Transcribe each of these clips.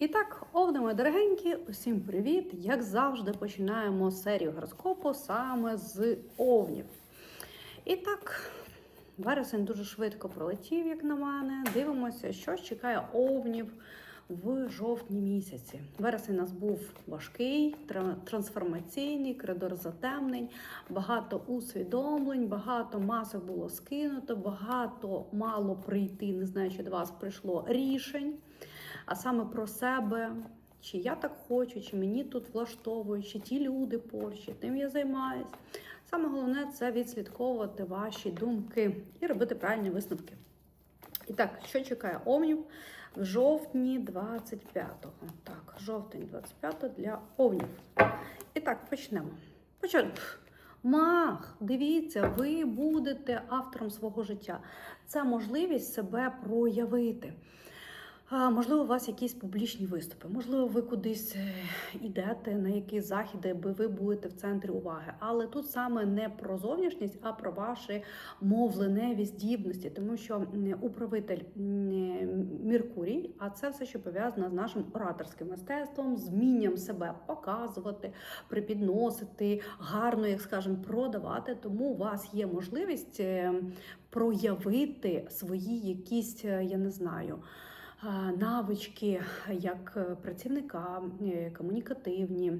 І так, овни мої дорогенькі, усім привіт! Як завжди, починаємо серію гороскопу саме з овнів. І так, вересень дуже швидко пролетів, як на мене. Дивимося, що чекає овнів в жовтні місяці. Вересень у нас був важкий, трансформаційний, коридор затемнень, багато усвідомлень, багато масок було скинуто, багато мало прийти, не знаю, чи до вас прийшло рішень а саме про себе, чи я так хочу, чи мені тут влаштовують, чи ті люди поруч, чи тим я займаюсь. Саме головне це відслідковувати ваші думки і робити правильні висновки. І так, що чекає Овнів в жовтні 25-го? Так, жовтень 25-го для Овнів. І так, почнемо. Почнемо. Мах, дивіться, ви будете автором свого життя. Це можливість себе проявити. Можливо, у вас якісь публічні виступи, можливо, ви кудись е, йдете на якісь заходи, аби ви будете в центрі уваги. Але тут саме не про зовнішність, а про ваші мовленеві здібності, тому що управитель м, Меркурій, а це все, що пов'язано з нашим ораторським мистецтвом, з вмінням себе показувати, припідносити, гарно, як скажемо, продавати. Тому у вас є можливість е, проявити свої якісь, е, я не знаю навички як е, працівника, е, комунікативні.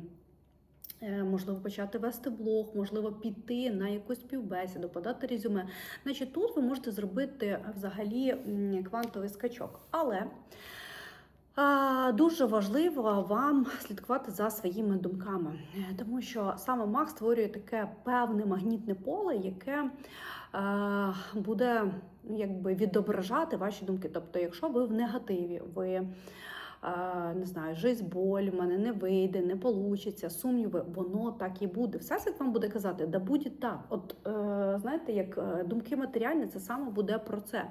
Е, Можливо, почати вести блог, можливо, піти на якусь співбесіду, подати резюме. Значить, тут ви можете зробити взагалі квантовий скачок. Але дуже важливо вам слідкувати за своїми думками, тому що саме маг створює таке певне магнітне поле, яке буде ну, якби відображати ваші думки. Тобто, якщо ви в негативі, ви е, не знаю, жизнь боль, в мене не вийде, не получиться, сумніви, воно так і буде. Всесвіт вам буде казати, да буде так. От е, знаєте, як е, думки матеріальні, це саме буде про це.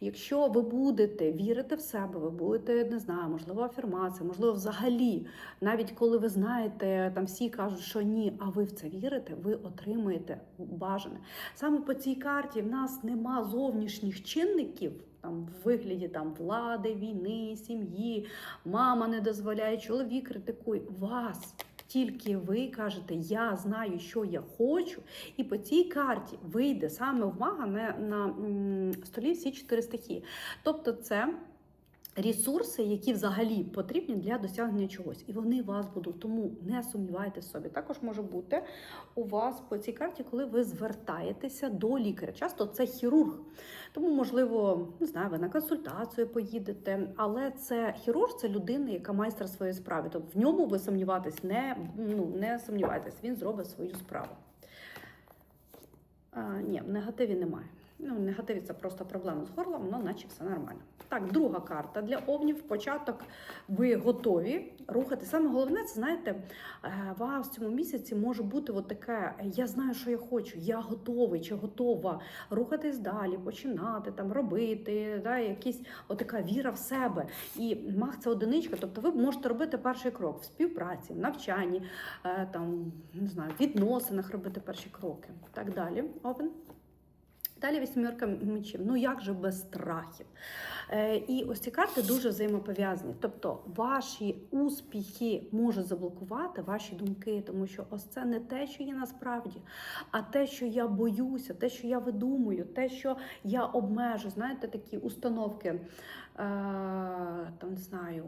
Якщо ви будете вірити в себе, ви будете, не знаю, можливо, афірмація, можливо, взагалі, навіть коли ви знаєте, там всі кажуть, що ні, а ви в це вірите, ви отримаєте бажане. Саме по цій карті в нас нема зовнішніх чинників. Там в вигляді там влади, війни, сім'ї, мама не дозволяє, чоловік критикує вас. Тільки ви кажете, я знаю, що я хочу, і по цій карті вийде саме увага на, на, на столі всі чотири стихії. Тобто, це ресурси, які взагалі потрібні для досягнення чогось, і вони вас будуть. Тому не сумнівайтеся в собі. Також може бути у вас по цій карті, коли ви звертаєтеся до лікаря. Часто це хірург. Тому, можливо, не знаю, ви на консультацію поїдете, але це хірург, це людина, яка майстер своєї справи. Тобто в ньому ви сумніватись не, ну, не сумнівайтесь, він зробить свою справу. А, ні, в негативі немає. Ну, негативі це просто проблема з горлом, воно наче все нормально. Так, друга карта для овнів. Початок ви готові рухати. Саме головне, це знаєте, е, вас в цьому місяці може бути от таке: я знаю, що я хочу, я готовий чи готова рухатись далі, починати там робити, да, якісь отака віра в себе. І маг це одиничка, тобто ви можете робити перший крок в співпраці, в навчанні, е, там не знаю, в відносинах робити перші кроки. Так далі. Овен. Далі вісьмірка мечів. Ну як же без страхів? Е, і ось ці карти дуже взаємопов'язані. Тобто ваші успіхи можуть заблокувати ваші думки, тому що ось це не те, що є насправді, а те, що я боюся, те, що я видумую, те, що я обмежу. Знаєте, такі установки. Е, там не знаю,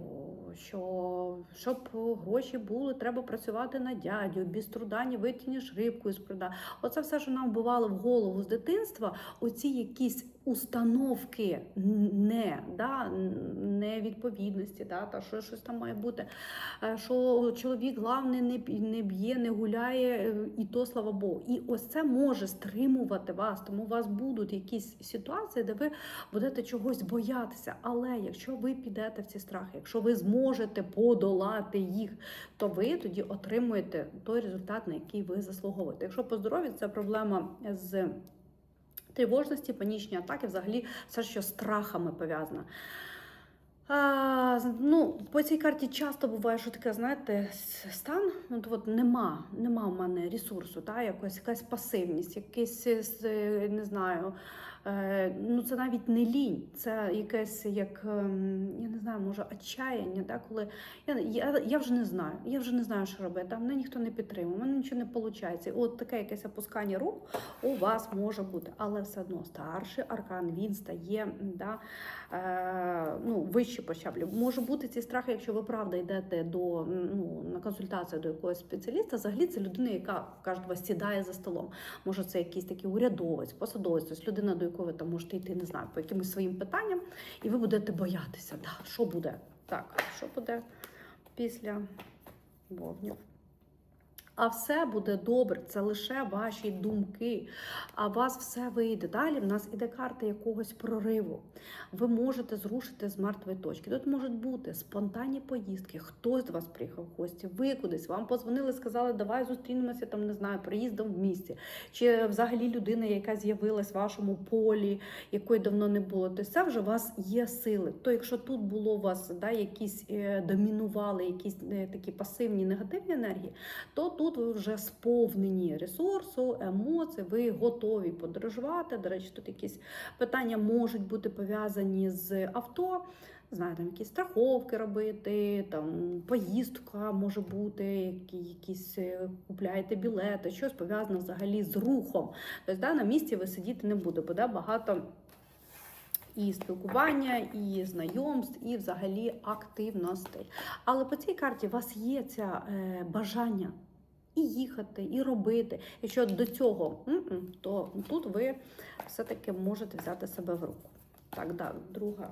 що щоб гроші були, треба працювати на дядю, без труда не витягнеш рибку із пруда. Оце все, що нам бувало в голову з дитинства, оці якісь установки не, да, невідповідності, да, та що щось там має бути. е, Що чоловік главне не, не б'є, не гуляє, е, і то слава Богу. І ось це може стримувати вас, тому у вас будуть якісь ситуації, де ви будете чогось боятися. Але якщо ви підете в ці страхи, якщо ви зможете подолати їх, то ви тоді отримуєте той результат, на який ви заслуговуєте. Якщо по здоров'ю це проблема з тривожності, панічні атаки, взагалі все, що страхами пов'язано. А, ну, по цій карті часто буває, що таке, знаєте, стан, ну, от, нема, нема в мене ресурсу, та, якось, якась пасивність, якийсь, е, е, не знаю, ну, це навіть не лінь, це якесь як ем, я не знаю, може отчаяння, да, коли я, я, я вже не знаю, я вже не знаю, що робити. Там мене ніхто не підтримує, у мене нічого не виходить. От таке якесь опускання рук у вас може бути, але все одно старший аркан він стає да, е, ну, вище по щаблю. Може бути ці страхи, якщо ви правда йдете до ну, на консультацію до якогось спеціаліста, взагалі це людина, яка кажуть, сідає за столом. Може, це якийсь такий урядовець, посадовець, тобто людина, до якої ви там можете йти, не знаю, по якимось своїм питанням, і ви будете боятися. Да, що буде? Так, що буде після вовнів? А все буде добре, це лише ваші думки. А у вас все вийде. Далі в нас іде карта якогось прориву. Ви можете зрушити з мертвої точки. Тут можуть бути спонтанні поїздки. Хтось до вас приїхав в гості, ви кудись, вам позвонили, сказали, давай зустрінемося там, не знаю, приїздом в місті. Чи взагалі людина, яка з'явилась в вашому полі, якої давно не було. Тобто це вже у вас є сили. То якщо тут було у вас да, якісь е, домінували, якісь е, такі пасивні негативні енергії, то тут ви вже сповнені ресурсу, емоцій, ви готові подорожувати. До речі, тут якісь питання можуть бути пов'язані з авто. Знаю, якісь страховки робити, там поїздка може бути, які, якісь е, купляєте білети, щось пов'язане взагалі з рухом. Тобто да, на місці ви сидіти не буде, буде багато і спілкування, і знайомств, і взагалі активностей. Але по цій карті у вас є це бажання і їхати, і робити. Якщо до цього, то тут ви все-таки можете взяти себе в руку. Так, да, друга.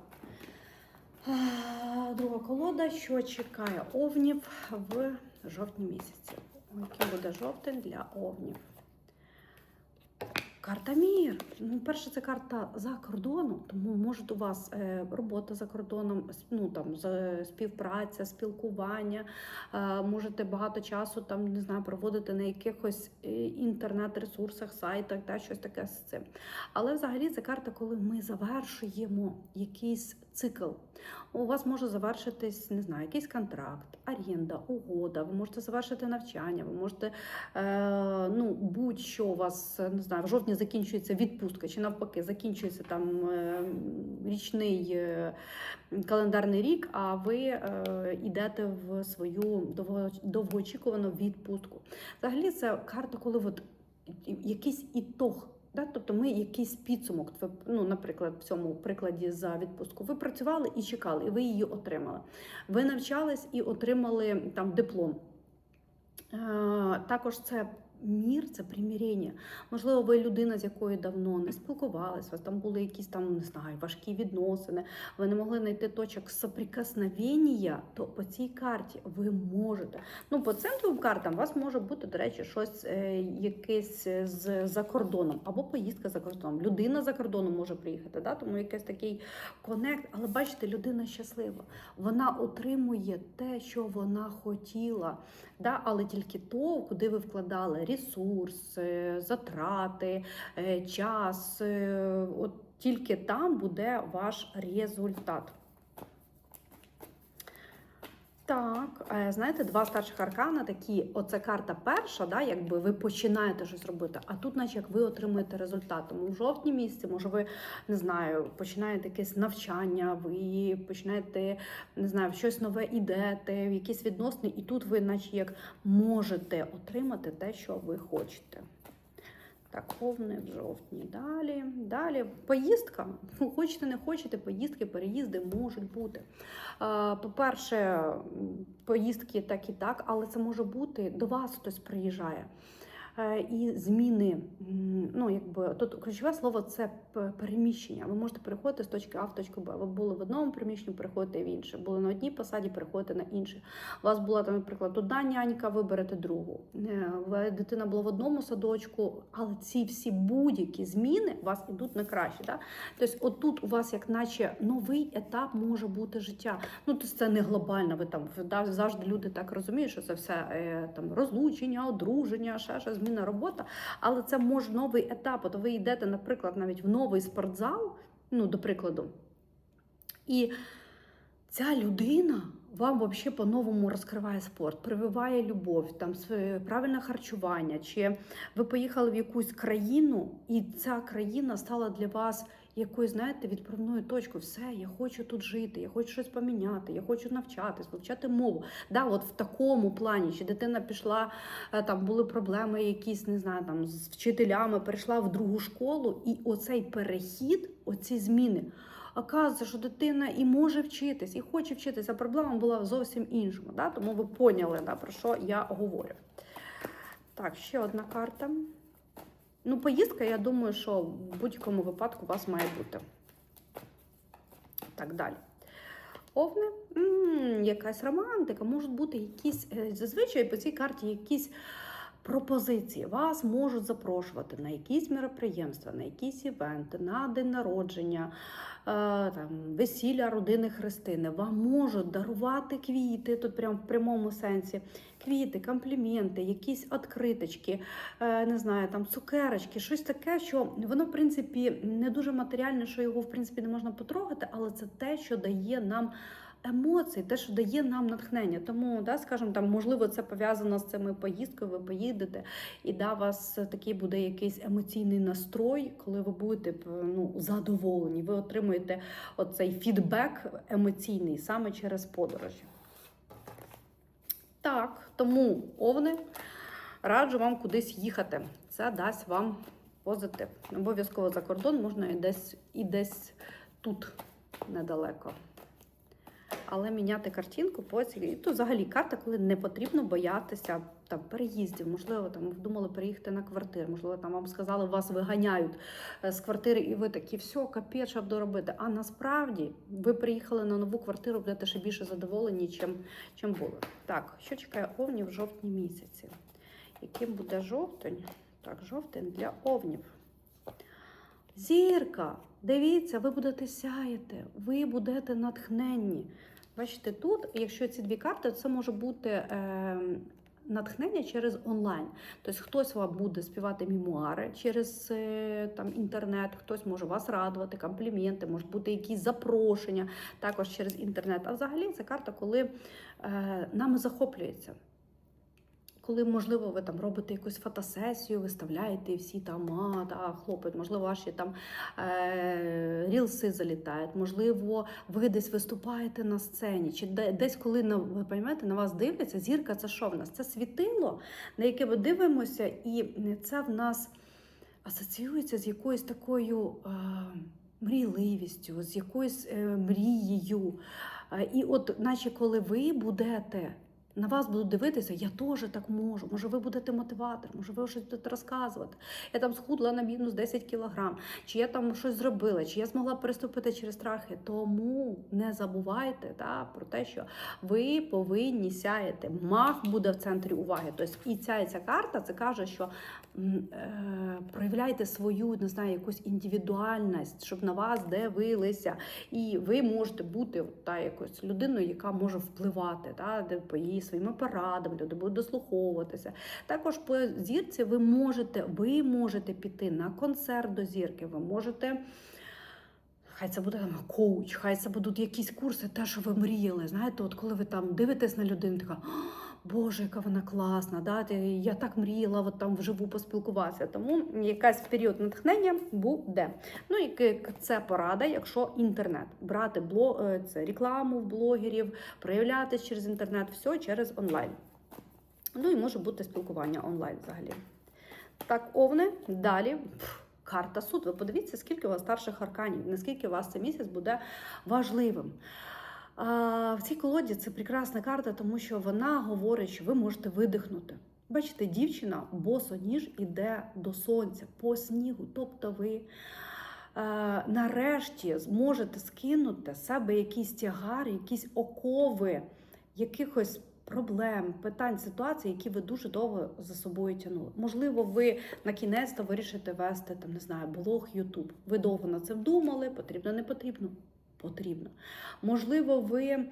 Друга колода, що чекає овнів в жовтні місяці. Який буде жовтень для овнів? Карта мір. Ну, перше, це карта за кордоном, тому може у вас е, робота за кордоном, ну там співпраця, спілкування. Е, можете багато часу там не знаю, проводити на якихось е, інтернет-ресурсах, сайтах, да, щось таке з цим. Але взагалі це карта, коли ми завершуємо якийсь цикл. У вас може завершитись, не знаю, якийсь контракт, оренда, угода. Ви можете завершити навчання, ви можете е, ну, будь-що у вас не знаю, в жовтні закінчується відпустка, чи навпаки, закінчується там е, річний е, календарний рік, а ви е, йдете в свою довго, довгоочікувану відпустку. Взагалі, це карта, коли от якийсь ітог. Да? Тобто ми якийсь підсумок, ну, наприклад, в цьому прикладі за відпустку. Ви працювали і чекали, і ви її отримали. Ви навчались і отримали там диплом. Також це мір, це примирення. Можливо, ви людина, з якою давно не спілкувалися, у вас там були якісь там, не знаю, важкі відносини, ви не могли знайти точок соприкосновення, то по цій карті ви можете. Ну, по центровим картам у вас може бути, до речі, щось е, якесь з за кордоном, або поїздка за кордоном. Людина за кордоном може приїхати, да? тому якийсь такий конект. Але бачите, людина щаслива. Вона отримує те, що вона хотіла, да? але тільки то, куди ви вкладали ресурс, затрати, е, час. е, От тільки там буде ваш результат. Так, е, знаєте, два старших аркана такі, оце карта перша, да, якби ви починаєте щось робити, а тут, наче як ви отримуєте результат. Тому в жовтні місяці, може, ви не знаю, починаєте якесь навчання, ви починаєте не знаю, щось нове ідете, в якісь відносини, і тут ви, наче як можете отримати те, що ви хочете. Так, повне в жовтні. Далі, далі поїздка. Ну, Хочете, не хочете, поїздки, переїзди можуть бути. По-перше, поїздки так і так, але це може бути до вас хтось приїжджає. Е, І зміни, ну якби тут ключове слово це переміщення. Ви можете переходити з точки А в точку Б. Ви були в одному приміщенні, переходите в інше. Були на одній посаді, переходите на інше. У вас була там, наприклад, одна нянька, ви берете другу. Е, Дитина була в одному садочку, але ці всі будь-які зміни у вас ідуть на краще. Да? Тобто, отут у вас, як наче новий етап може бути життя. Ну, тобто це не глобально. Ви там завжди люди так розуміють, що це все е, там розлучення, одруження, ще щось, зміна робота. Але це може новий етап. От ви йдете, наприклад, навіть в новий спортзал, ну, до прикладу. І ця людина вам взагалі по-новому розкриває спорт, прививає любов, там правильне харчування, чи ви поїхали в якусь країну, і ця країна стала для вас якоюсь, знаєте, відправною точкою. Все, я хочу тут жити, я хочу щось поміняти, я хочу навчатись, вивчати мову. Да, от в такому плані, чи дитина пішла, е, там були проблеми якісь, не знаю, там з вчителями, перейшла в другу школу, і оцей перехід, оці зміни. Оказується, що дитина і може вчитись, і хоче вчитися. А проблема була зовсім іншому. Да? Тому ви поняли, да, про що я говорю. Так, ще одна карта. Ну, поїздка, я думаю, що в будь-якому випадку у вас має бути. Так, далі. Овни, М, якась романтика, можуть бути якісь, е, зазвичай по цій карті якісь пропозиції. Вас можуть запрошувати на якісь мероприємства, на якісь івенти, на день народження, е, там, весілля родини Христини. Вам можуть дарувати квіти, тут прямо в прямому сенсі. Квіти, компліменти, якісь відкриточки, е, не знаю, там цукерочки, щось таке, що воно, в принципі, не дуже матеріальне, що його в принципі не можна потрогати, але це те, що дає нам. Емоції, те, що дає нам натхнення. Тому, да, скажімо, там, можливо, це пов'язано з цими поїздкою, ви поїдете, і да, у вас такий буде якийсь емоційний настрой, коли ви будете ну, задоволені. Ви отримуєте оцей фідбек емоційний саме через подорожі. Так, тому овни раджу вам кудись їхати. Це дасть вам позитив. Обов'язково за кордон можна і десь, і десь тут недалеко. Але міняти картинку потім. І то взагалі карта, коли не потрібно боятися там переїздів. Можливо, там ви думали переїхати на квартиру, можливо, там вам сказали, вас виганяють е, з квартири, і ви такі, все, капець, що буду робити. А насправді ви приїхали на нову квартиру, будете ще більше задоволені, чим, чим були. Так, що чекає овнів в жовтні місяці? Яким буде жовтень? Так, жовтень для овнів. Зірка, дивіться, ви будете сяяти, ви будете натхненні. Бачите, тут, якщо ці дві карти, це може бути е, натхнення через онлайн. Тобто хтось вам буде співати мемуари через е, там, інтернет, хтось може вас радувати, компліменти, можуть бути якісь запрошення також через інтернет. А взагалі це карта, коли е, нами захоплюється коли, можливо, ви там робите якусь фотосесію, виставляєте всі там а, та, хлопець, можливо, ваші там е, рілси залітають, можливо, ви десь виступаєте на сцені, чи десь, коли ви розумієте, на вас дивляться, зірка це що в нас? Це світило, на яке ми дивимося, і це в нас асоціюється з якоюсь такою. Е, Мрійливістю, з якоюсь е, мрією. Е, і от, наче коли ви будете на вас будуть дивитися, я теж так можу. Може, ви будете мотиватор, може, ви щось будете розказувати. Я там схудла на мінус 10 кілограм, чи я там щось зробила, чи я змогла переступити через страхи. Тому не забувайте та, про те, що ви повинні сяяти. Мах буде в центрі уваги. Тобто і ця і ця карта це каже, що е, проявляйте свою не знаю, якусь індивідуальність, щоб на вас дивилися. І ви можете бути та, якось людиною, яка може впливати та, де по її своїми порадами, люди будуть дослуховуватися. Також по зірці ви можете, ви можете піти на концерт до зірки, ви можете. Хай це буде там коуч, хай це будуть якісь курси, те, що ви мріяли. Знаєте, от коли ви там дивитесь на людину, така Боже, яка вона класна, да? я так мріяла от там вживу поспілкуватися. Тому якась період натхнення буде. Ну і це порада, якщо інтернет брати блог, це рекламу в блогерів, проявлятись через інтернет, все через онлайн. Ну і може бути спілкування онлайн взагалі. Так, овни, далі. Карта суд. Ви подивіться, скільки у вас старших арканів, наскільки у вас цей місяць буде важливим. В цій колоді це прекрасна карта, тому що вона говорить, що ви можете видихнути. Бачите, дівчина босоніж іде до сонця по снігу. Тобто ви а, нарешті зможете скинути себе якісь тягари, якісь окови, якихось проблем, питань, ситуацій, які ви дуже довго за собою тягнули. Можливо, ви на кінець то вирішите вести там, не знаю, блог, Ютуб. Ви довго над цим думали, потрібно, не потрібно. Потрібно. Можливо, ви.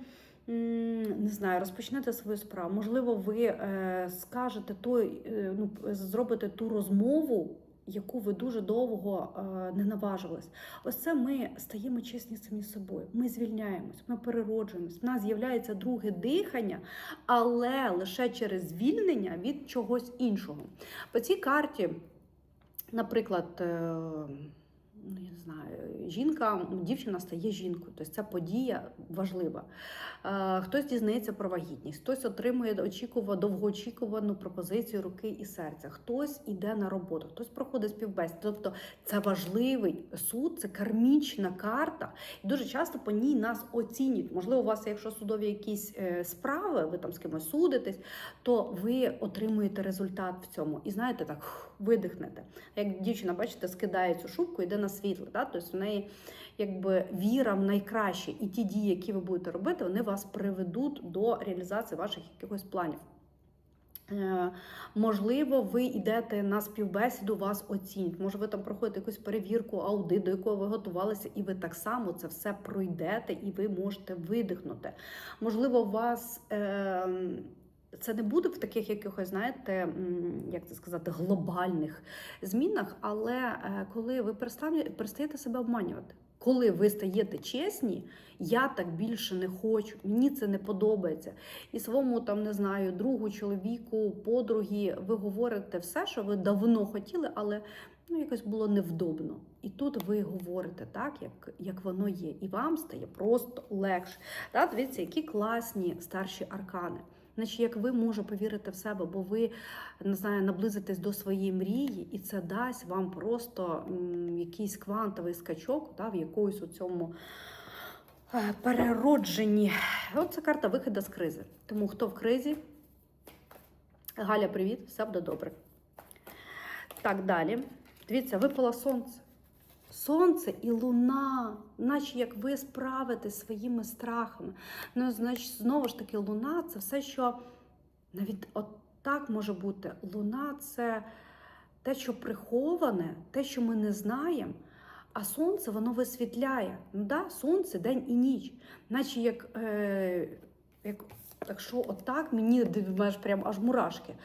Не знаю, розпочнете свою справу. Можливо, ви е, скажете той, е, ну, зробите ту розмову, яку ви дуже довго е, не наважувались. Ось це ми стаємо чесні самі собою. Ми звільняємось, ми перероджуємось. В нас з'являється друге дихання, але лише через звільнення від чогось іншого. По цій карті, наприклад, ну, я не знаю, жінка, дівчина стає жінкою, тобто ця подія важлива. Е, Хтось дізнається про вагітність, хтось отримує очікувану, довгоочікувану пропозицію руки і серця, хтось іде на роботу, хтось проходить співбесід. Тобто це важливий суд, це кармічна карта. І дуже часто по ній нас оцінюють. Можливо, у вас, якщо судові якісь е, справи, ви там з кимось судитесь, то ви отримуєте результат в цьому. І знаєте, так видихнете. Як дівчина, бачите, скидає цю шубку, йде на світло. Да? Тобто в неї якби віра в найкраще, і ті дії, які ви будете робити, вони вас приведуть до реалізації ваших якихось планів. Е, Можливо, ви йдете на співбесіду, вас оцінять. Може, ви там проходите якусь перевірку, аудит, до якого ви готувалися, і ви так само це все пройдете, і ви можете видихнути. Можливо, вас. Е, це не буде в таких якихось, знаєте, як це сказати, глобальних змінах, але е, коли ви перестаєте себе обманювати, коли ви стаєте чесні, я так більше не хочу, мені це не подобається. І своєму там не знаю, другу, чоловіку, подругі, ви говорите все, що ви давно хотіли, але ну якось було невдобно. І тут ви говорите так, як, як воно є, і вам стає просто легше. Та, дивіться, які класні старші аркани. Значить, як ви можете повірити в себе, бо ви не знаю, наблизитесь до своєї мрії, і це дасть вам просто якийсь квантовий скачок да, в якоюсь у цьому е, переродженні. От це карта виходу з кризи. Тому хто в кризі? Галя, привіт, все буде добре. Так, далі. Дивіться, випало сонце. Сонце і луна, наче як ви справитесь своїми страхами. Ну, значить, знову ж таки, луна це все, що навіть от так може бути. Луна це те, що приховане, те, що ми не знаємо. А сонце воно висвітляє. Ну да, сонце день і ніч. Наче як, е, як якщо отак мені прям аж мурашки.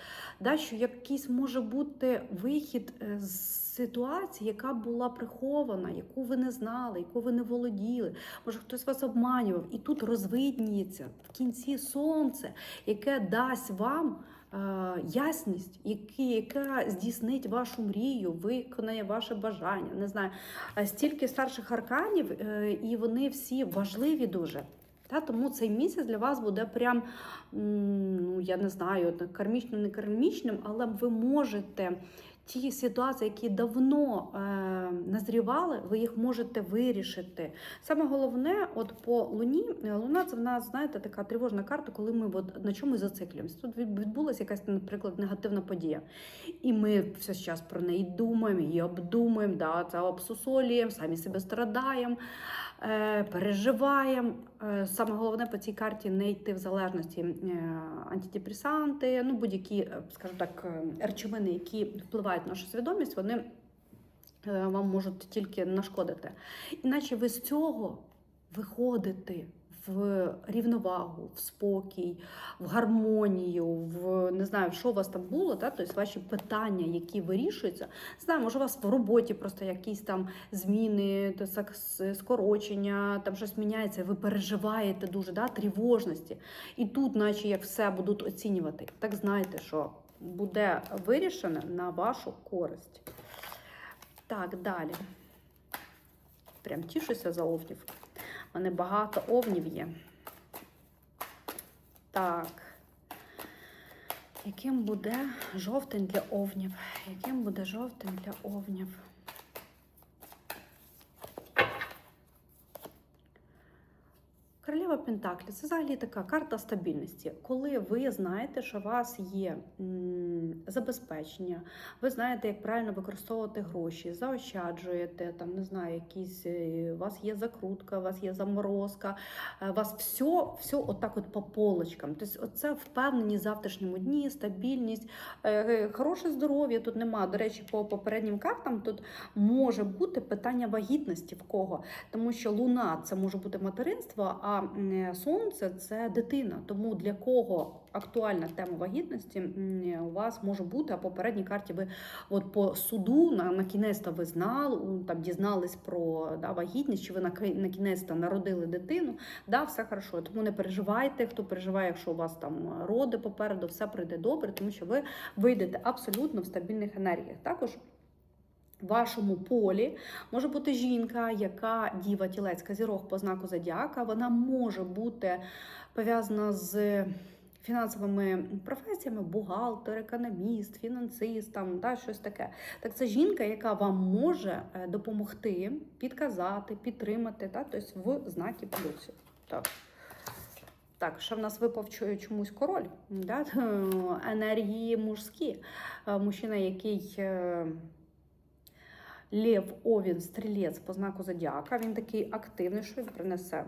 Да, що якийсь може бути вихід е, з ситуації, яка була прихована, яку ви не знали, яку ви не володіли. Може, хтось вас обманював, і тут розвидніється в кінці сонце, яке дасть вам. е, Ясність, яка здійснить вашу мрію, виконає ваше бажання. Не знаю, стільки старших арканів, е, і вони всі важливі дуже. Та, тому цей місяць для вас буде прям, ну я не знаю, кармічним, не кармічним, але ви можете ті ситуації, які давно е, назрівали, ви їх можете вирішити. Саме головне, от по луні, е, луна це в нас, знаєте, така тривожна карта, коли ми от на чомусь зациклюємося. Тут відбулася якась, наприклад, негативна подія. І ми все час про неї думаємо, її обдумуємо, да, це обсусолюємо, самі себе страдаємо, переживаємо. Е, Саме головне по цій карті не йти в залежності е, антидепресанти, ну будь-які, е, скажімо так, е, речовини, які впливають на нашу свідомість, вони е, вам можуть тільки нашкодити. Іначе ви з цього виходите в рівновагу, в спокій, в гармонію, в не знаю, що у вас там було, та, тобто ваші питання, які вирішуються. Знаю, може, у вас в роботі просто якісь там зміни, скорочення, там щось міняється, ви переживаєте дуже, да, тривожності. І тут, наче як все будуть оцінювати, так знайте, що буде вирішено на вашу користь. Так, далі. Прям тішуся за овнів. У мене багато овнів є. Так. Яким буде жовтень для овнів? Яким буде жовтень для овнів? Королева Пентаклі це взагалі така карта стабільності. Коли ви знаєте, що у вас є забезпечення, ви знаєте, як правильно використовувати гроші, заощаджуєте, там не знаю, якісь е, у вас є закрутка, у вас є заморозка, е, у вас все, все отак от по полочкам. Тобто, це впевненість завтрашньому дні, стабільність, е, хороше здоров'я тут нема. До речі, по попереднім картам тут може бути питання вагітності в кого, тому що луна це може бути материнство, а сонце це дитина. Тому для кого актуальна тема вагітності у вас може бути, а попередній карті ви от по суду на, на кінець ви знали, там дізнались про да, вагітність, чи ви на, на кінець народили дитину. Да, все хорошо. Тому не переживайте, хто переживає, якщо у вас там роди попереду, все прийде добре, тому що ви вийдете абсолютно в стабільних енергіях. Також в вашому полі може бути жінка, яка діва тілець казірог по знаку зодіака. Вона може бути пов'язана з фінансовими професіями, бухгалтер, економіст, фінансист, там, да, щось таке. Так це жінка, яка вам може е, допомогти, підказати, підтримати, та, тобто в знакі плюсів. Так. Так, ще в нас випав чомусь король, да? енергії мужські. Е, Мужчина, який е, Лев, Овін, стрілець по знаку зодіака, він такий активний, що він принесе.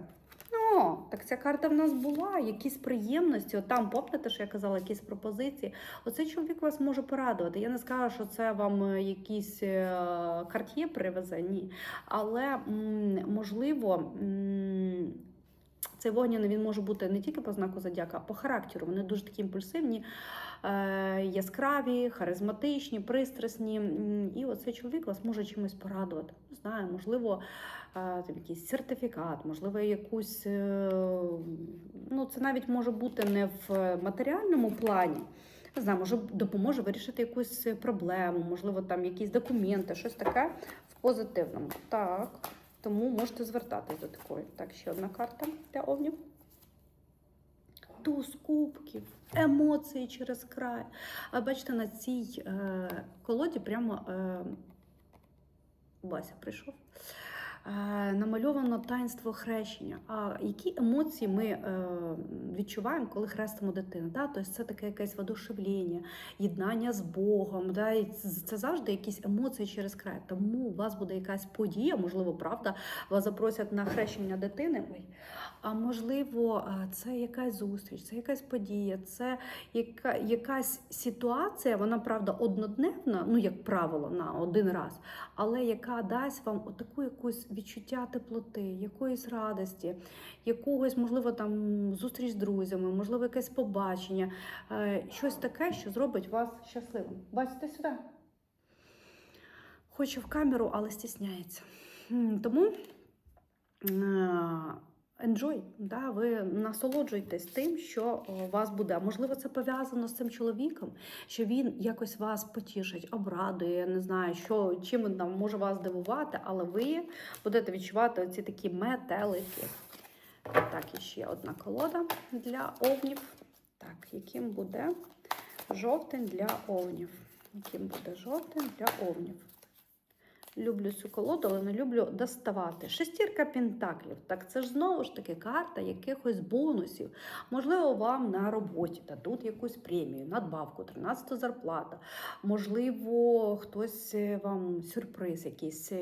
Ну, так ця карта в нас була, якісь приємності. От там, пам'ятаєте, що я казала, якісь пропозиції. Оцей чоловік вас може порадувати. Я не скажу, що це вам е, якийсь е, карт'є привезе, ні. Але можливо. цей вогняний він може бути не тільки по знаку зодіака, а по характеру. Вони дуже такі імпульсивні, яскраві, харизматичні, пристрасні. І оцей чоловік вас може чимось порадувати. Не знаю, можливо, е, там якийсь сертифікат, можливо, якусь. е, Ну, це навіть може бути не в матеріальному плані. Не знаю, може допоможе вирішити якусь проблему, можливо, там якісь документи, щось таке в позитивному. Так. Тому можете звертатись до такої. Так, ще одна карта для овнів. Туз кубків, емоції через край. А бачите, на цій е, колоді прямо е, Вася прийшов. Е, намальовано таїнство хрещення. А які емоції ми е, відчуваємо, коли хрестимо дитину? Да? Тобто це таке якесь воодушевлення, єднання з Богом. Да? І це завжди якісь емоції через край. Тому у вас буде якась подія, можливо, правда, вас запросять на хрещення дитини. Ой. А можливо, е, це якась зустріч, це якась подія, це яка, якась ситуація, вона правда однодневна, ну як правило, на один раз, але яка дасть вам отаку якусь відчуття теплоти, якоїсь радості, якогось, можливо, там зустріч з друзями, можливо, якесь побачення, е, щось таке, що зробить вас щасливим. Бачите сюди. Хоче в камеру, але стісняється. Тому. Е, Enjoy, да, ви насолоджуєтесь тим, що у вас буде. Можливо, це пов'язано з цим чоловіком, що він якось вас потішить, обрадує, не знаю, що чим він там може вас дивувати, але ви будете відчувати оці такі метелики. Так, і ще одна колода для овнів. Так, яким буде жовтень для овнів? Яким буде жовтень для овнів? Люблю цю колоду, але не люблю доставати. Шестірка пентаклів. Так це ж знову ж таки карта якихось бонусів. Можливо, вам на роботі дадуть якусь премію, надбавку, 13 зарплата. Можливо, хтось е, вам сюрприз якийсь.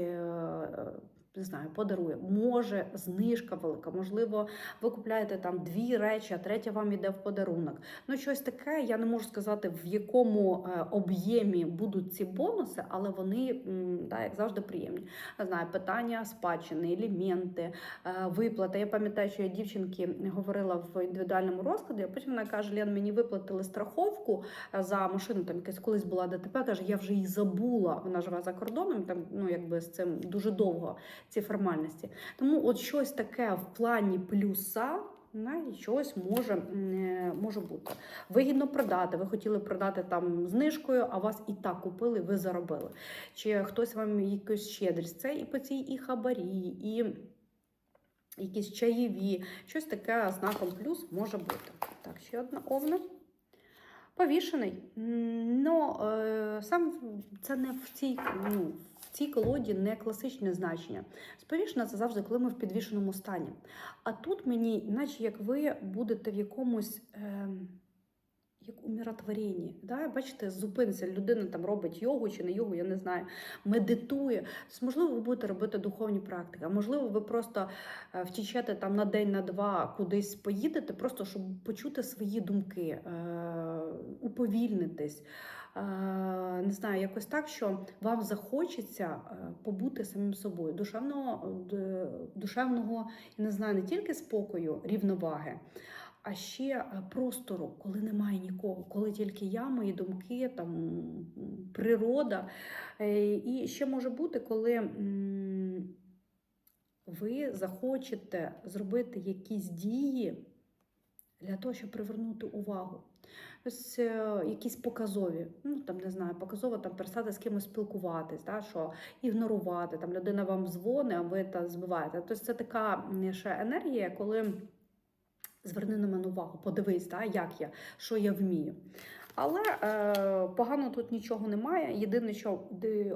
Не знаю, подарує, може знижка велика, можливо, ви купляєте там дві речі, а третя вам іде в подарунок. Ну, щось таке, я не можу сказати, в якому е, об'ємі будуть ці бонуси, але вони, да, як завжди, приємні. Не знаю, питання спадщини, елементи, е, виплата. Я пам'ятаю, що я дівчинки говорила в індивідуальному розкладі, а потім вона каже: Лен, мені виплатили страховку е, за машину, там якась колись була ДТП, каже, я вже її забула. Вона живе за кордоном, там ну якби з цим дуже довго ці формальності. Тому от щось таке в плані плюса. Навіть щось може, е, може бути. Вигідно продати. Ви хотіли продати там знижкою, а вас і так купили, ви заробили. Чи хтось вам якусь щедрість. Це і по цій і хабарі, і якісь чаєві, щось таке знаком плюс може бути. Так, ще одна овна. Повішений. Ну, сам це не в цій, ну, цій колоді не класичне значення. Сповішена це завжди, коли ми в підвішеному стані. А тут мені, наче як ви будете в якомусь. Е, як умиротворення. Да? Бачите, зупиниться, людина там робить йогу чи не йогу, я не знаю, медитує. Тобто, можливо, ви будете робити духовні практики, а можливо, ви просто е, втічете там на день, на два кудись поїдете, просто щоб почути свої думки, е, уповільнитись. Е, Не знаю, якось так, що вам захочеться е, побути самим собою, душевного, душевного, не знаю, не тільки спокою, рівноваги, а ще е, простору, коли немає нікого, коли тільки я, мої думки, там природа. Е, І ще може бути, коли ви захочете зробити якісь дії для того, щоб привернути увагу. Ось е, якісь показові, ну там не знаю, показово там перестати з кимось спілкуватись, да, що ігнорувати, там людина вам дзвонить, а ви та збиваєте. Тобто це така ще енергія, коли зверни на мене увагу, подивись, да, як я, що я вмію. Але е, погано тут нічого немає. Єдине, що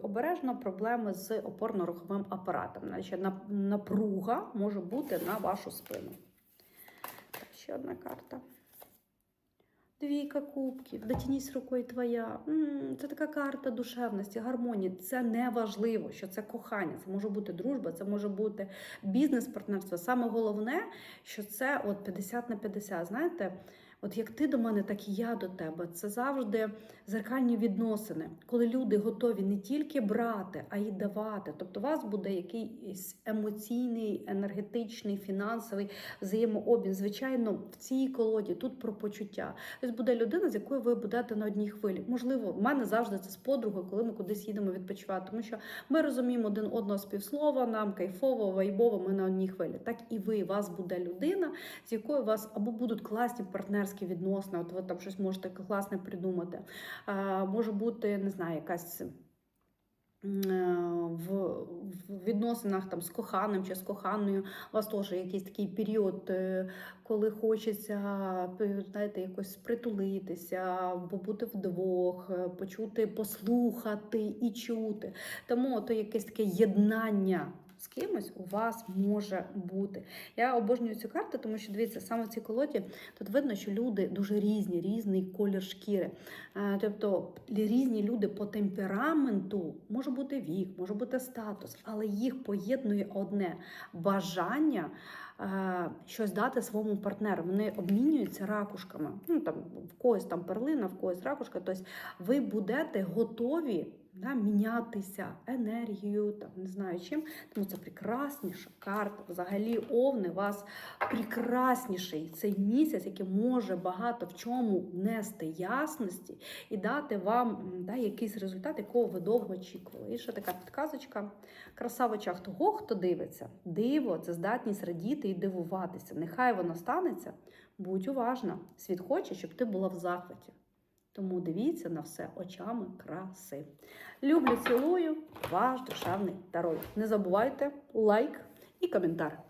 обережно проблеми з опорно-руховим апаратом. Значить, напруга може бути на вашу спину. Ще одна карта. Двійка кубків, дотянись рукою твоя. Це така карта душевності, гармонії. Це не важливо, що це кохання. Це може бути дружба, це може бути бізнес-партнерство. Саме головне, що це от 50 на 50. Знаєте, от як ти до мене, так і я до тебе. Це завжди зеркальні відносини, коли люди готові не тільки брати, а й давати. Тобто, у вас буде якийсь емоційний, енергетичний, фінансовий взаємообмін. Звичайно, в цій колоді тут про почуття. Тобто буде людина, з якою ви будете на одній хвилі. Можливо, в мене завжди це з подругою, коли ми кудись їдемо відпочивати, тому що ми розуміємо один одного з півслова, нам кайфово, вайбово, ми на одній хвилі. Так і ви, у вас буде людина, з якою у вас або будуть класні партнерські відносини, от ви там щось можете класне придумати. Може бути, не знаю, якась. е, В, відносинах там з коханим чи з коханою у вас теж якийсь такий період, е, коли хочеться знаєте, якось притулитися, побути вдвох, е, почути, послухати і чути. Тому то якесь таке єднання з кимось у вас може бути. Я обожнюю цю карту, тому що дивіться, саме в цій колоді тут видно, що люди дуже різні, різний колір шкіри. Тобто різні люди по темпераменту може бути вік, може бути статус, але їх поєднує одне бажання щось дати своєму партнеру. Вони обмінюються ракушками. Ну там в когось там перлина, в когось ракушка. Тобто ви будете готові. Да, мінятися енергією, там не знаю чим, тому це прекрасніша карта. Взагалі, овни у вас прекрасніший цей місяць, який може багато в чому внести ясності і дати вам да, якийсь результат, якого ви довго очікували. І ще така підказочка. Краса в очах того, хто дивиться. Диво це здатність радіти і дивуватися. Нехай воно станеться. Будь уважна. Світ хоче, щоб ти була в захваті. Тому дивіться на все очами краси. Люблю, цілую, ваш душевний тарой. Не забувайте лайк і коментар.